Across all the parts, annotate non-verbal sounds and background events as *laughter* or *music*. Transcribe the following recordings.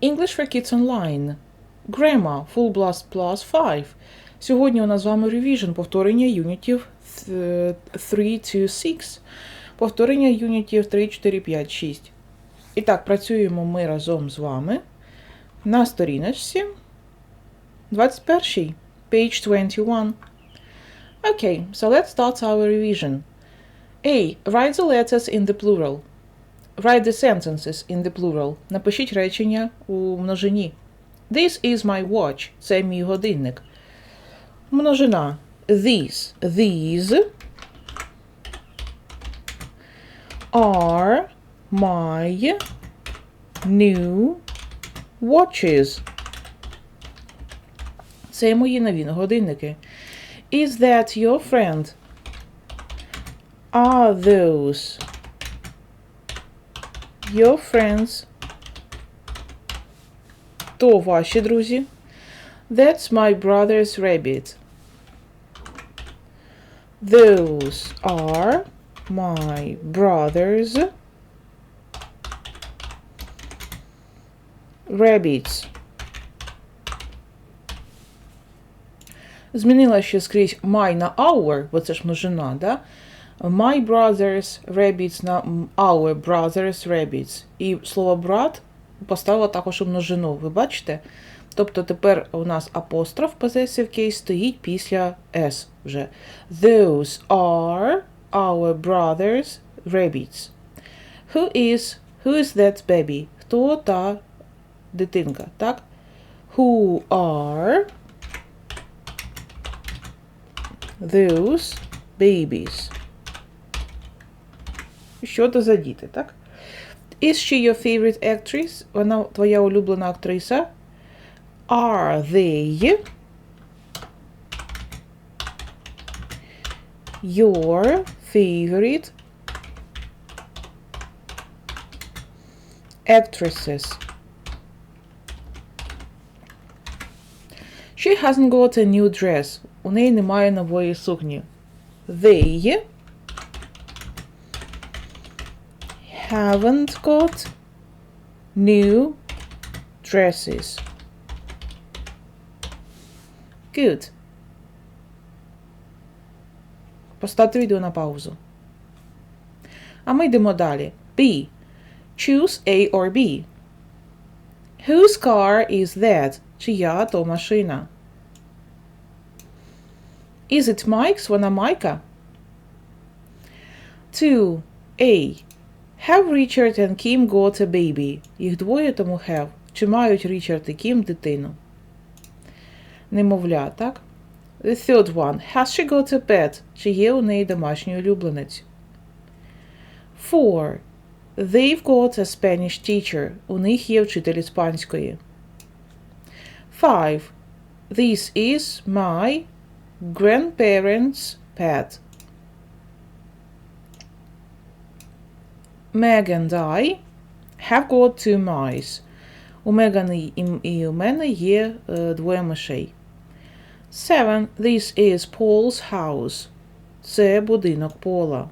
English for Kids Online. Grammar Full Blast Plus 5. Сьогодні у нас з вами revision, повторення юнітів 3 to 6. Повторення юнітів 3, 4, 5, 6. І так, працюємо ми разом з вами на сторіночці 21. Page 21. Okay, so let's start our revision. A. Write the letters in the plural. Write the sentences in the plural. Напишіть речення у множині. This is my watch. Це мій годинник. Множина. These. These are my new watches. Це мої нові годинники. Is that your friend? Are those your friends? То ваші друзі. That's my brother's rabbit. Those are my brother's rabbits. Змінила ще скрізь my на our, бо це ж множина, да? My brothers rabbits на our brothers rabbits. І слово брат поставила також у множину. Ви бачите? Тобто тепер у нас апостроф possessive case стоїть після S вже. Those are our brothers rabbits. Who is who is that baby? Хто та дитинка, так? Who are those babies? Що то за діти, так? Is she your favorite actress? Вона твоя улюблена актриса? Are they your favorite actresses? She hasn't got a new dress. У неї немає нової сукні. They haven't got new dresses. Good. Поставте відео на паузу. А ми йдемо далі. B. Choose A or B. Whose car is that? Чия то машина? Is it Mike's? Вона Майка? 2. A. Have Richard and Kim got a baby? Їх двоє тому have. Чи мають Річард і Кім дитину? Немовля, так? The third one. Has she got a pet? Чи є у неї домашній улюбленець? 4. They've got a Spanish teacher. У них є вчитель іспанської. 5. This is my grandparents' pet. Meg and I have got two mice. У Мегани і, і у мене є е, двоє мишей. 7. This is Paul's house. Це будинок Пола.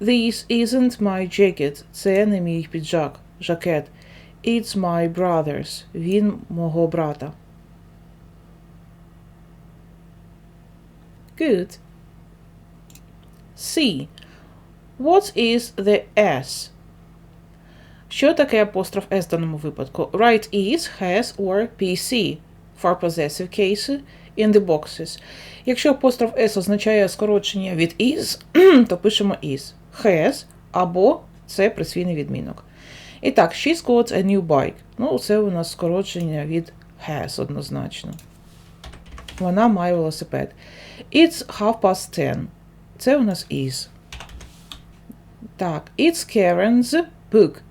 This isn't my jacket. Це не мій піджак, жакет. It's my brother's. Він мого брата. Good. C. What is the S? Що таке апостроф S в даному випадку? Write is, has or PC for possessive cases in the boxes. Якщо апостроф S означає скорочення від is, *clears throat* то пишемо is. Has або це присвійний відмінок. І так, she's got a new bike. Ну, це у нас скорочення від has однозначно. Вона має велосипед. It's half past ten. Це у нас is. Так, it's Karen's book.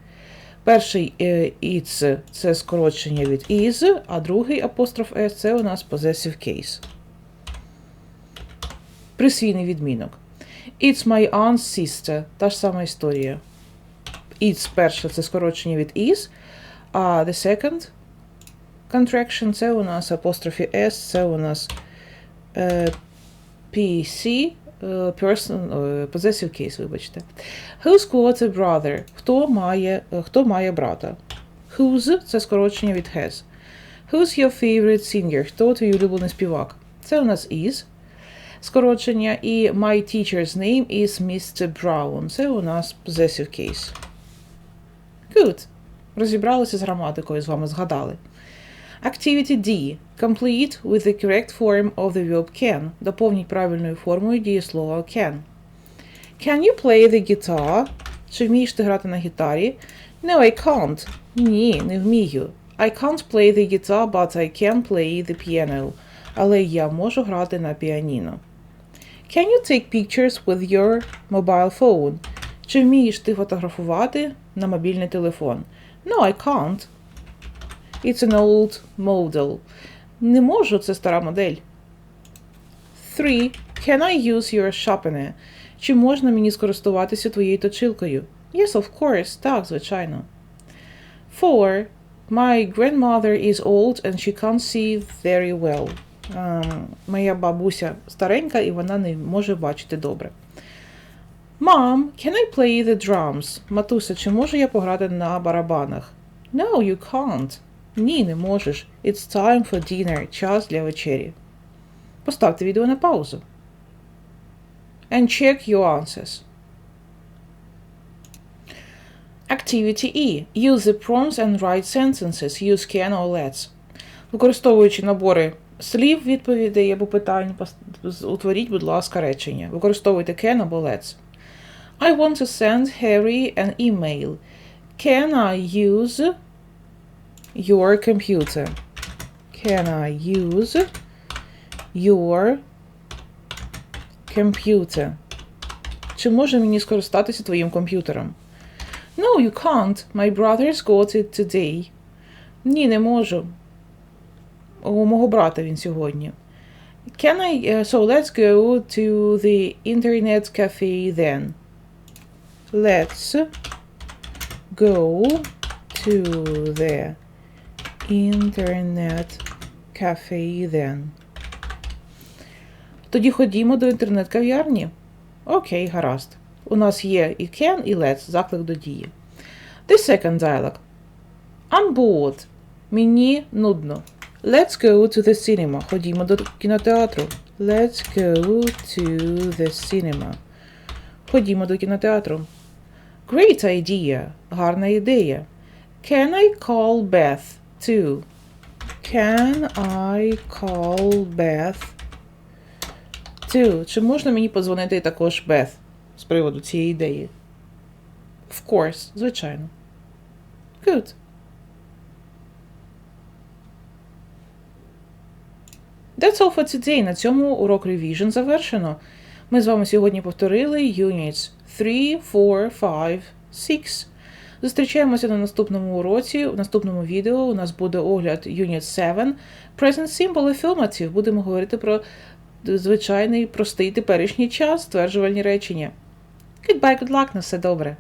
Перший е, it's це скорочення від is, а другий апостроф S це у нас possessive case. Присвійний відмінок. It's my aunt's sister. Та ж сама історія. It's перше це скорочення від is, а the second contraction це у нас апострофі S, це у нас е, PC, е, person, е, possessive case, вибачте. Who's got a brother? Хто має, е, хто має брата? Whose – це скорочення від has. Who's your favorite singer? Хто твій улюблений співак? Це у нас is. Скорочення. І my teacher's name is Mr. Brown. Це у нас possessive case. Good. Розібралися з граматикою, з вами згадали. Activity D. Complete with the correct form of the verb can. Доповніть правильною формою дієслова can. Can you play the guitar? Чи вмієш ти грати на гітарі? No, I can't. Ні, не вмію. I can't play the guitar, but I can play the piano. Але я можу грати на піаніно. Can you take pictures with your mobile phone? Чи вмієш ти фотографувати на мобільний телефон? No, I can't. It's an old model. Не можу, це стара модель. 3. Can I use your sharpener? Чи можна мені скористуватися твоєю точилкою? Yes, of course. Так, звичайно. 4. My grandmother is old and she can't see very well. Ем, моя бабуся старенька і вона не може бачити добре. Mom, can I play the drums? Матуся, чи можу я пограти на барабанах? No, you can't. Ні, не можеш. It's time for dinner. Час для вечері. Поставте відео на паузу. And check your answers. Activity E. Use the prompts and write sentences. Use can or let's. Використовуючи набори слів, відповідей або питань, утворіть, будь ласка, речення. Використовуйте can або let's. I want to send Harry an email. Can I use your computer? Can I use your computer? Чи може мені скористатися твоїм комп'ютером? No, you can't. My brother's got it today. Ні, не можу. У мого брата він сьогодні. Can I... uh, so let's go to the internet cafe then. Let's go to the then. Тоді ходімо до інтернет-кав'ярні. Окей, гаразд. У нас є і can, і let's, заклик до дії. The second dialogue. I'm bored. Мені нудно. Let's go to the cinema. Ходімо до кінотеатру. Let's go to the cinema. Ходімо до кінотеатру. Great idea. Гарна ідея. Can I call Beth too? Can I call Beth too? Чи можна мені подзвонити також Beth з приводу цієї ідеї? Of course, звичайно. Good. That's all for today. На цьому урок Revision завершено. Ми з вами сьогодні повторили Units 3, 4, 5, 6. Зустрічаємося на наступному уроці. В наступному відео у нас буде огляд Unit 7. Present і Affirmative. Будемо говорити про звичайний простий теперішній час, стверджувальні речення. Goodbye, good luck, на все добре.